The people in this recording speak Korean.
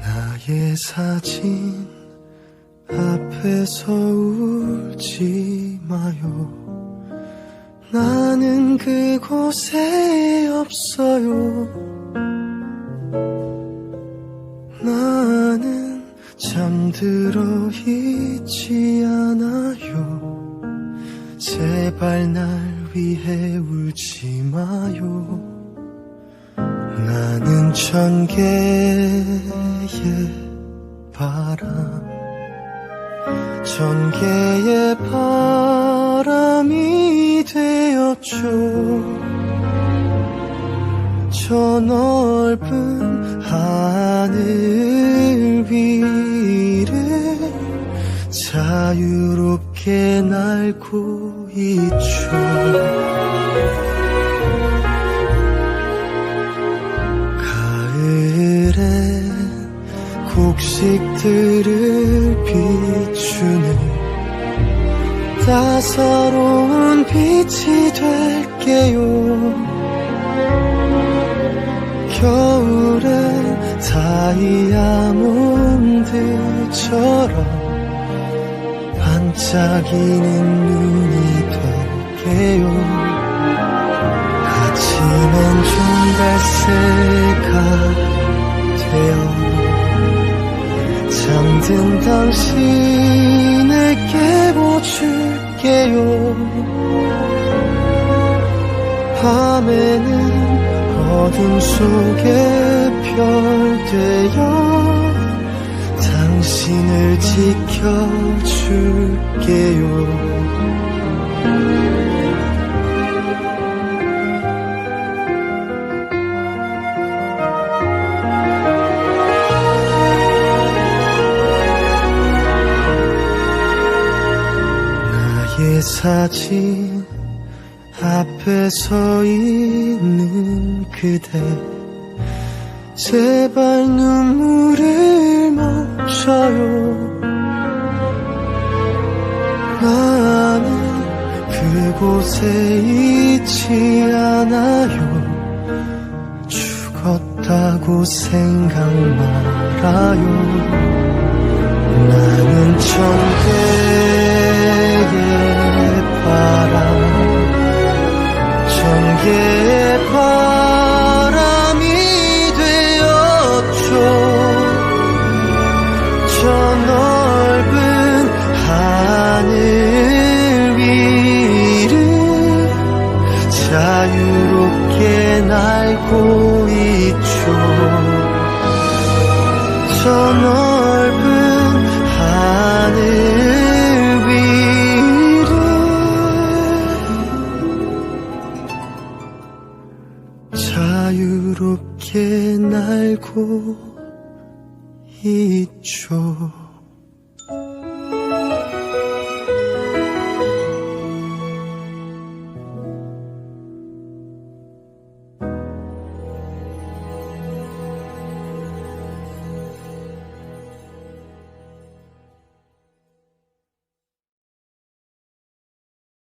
나의 사진 앞에서 울지 마요. 나는 그곳에 없어요. 잠들어 있지 않아요. 제발 날 위해 울지 마요. 나는 천 개의 바람, 천 개의 바람이 되었죠. 저 넓은 하늘 날고 있죠. 가을에 곡식들을 비추는 따사로운 빛이 될게요 겨울에 다이아몬드처럼 반짝이는 눈이 될게요. 아침엔 종달새가 되어 잠든 당신을 깨워줄게요. 밤에는 어둠 속에 별 되어 당신을 지켜줄 사진 앞에 서 있는 그대. 제발 눈물을 멈춰요. 나는 그곳에 있지 않아요. 죽었다고 생각 말아요 천개의 바람이 되었죠. 날고 있죠. 저 넓은 자유롭게 날고 있죠.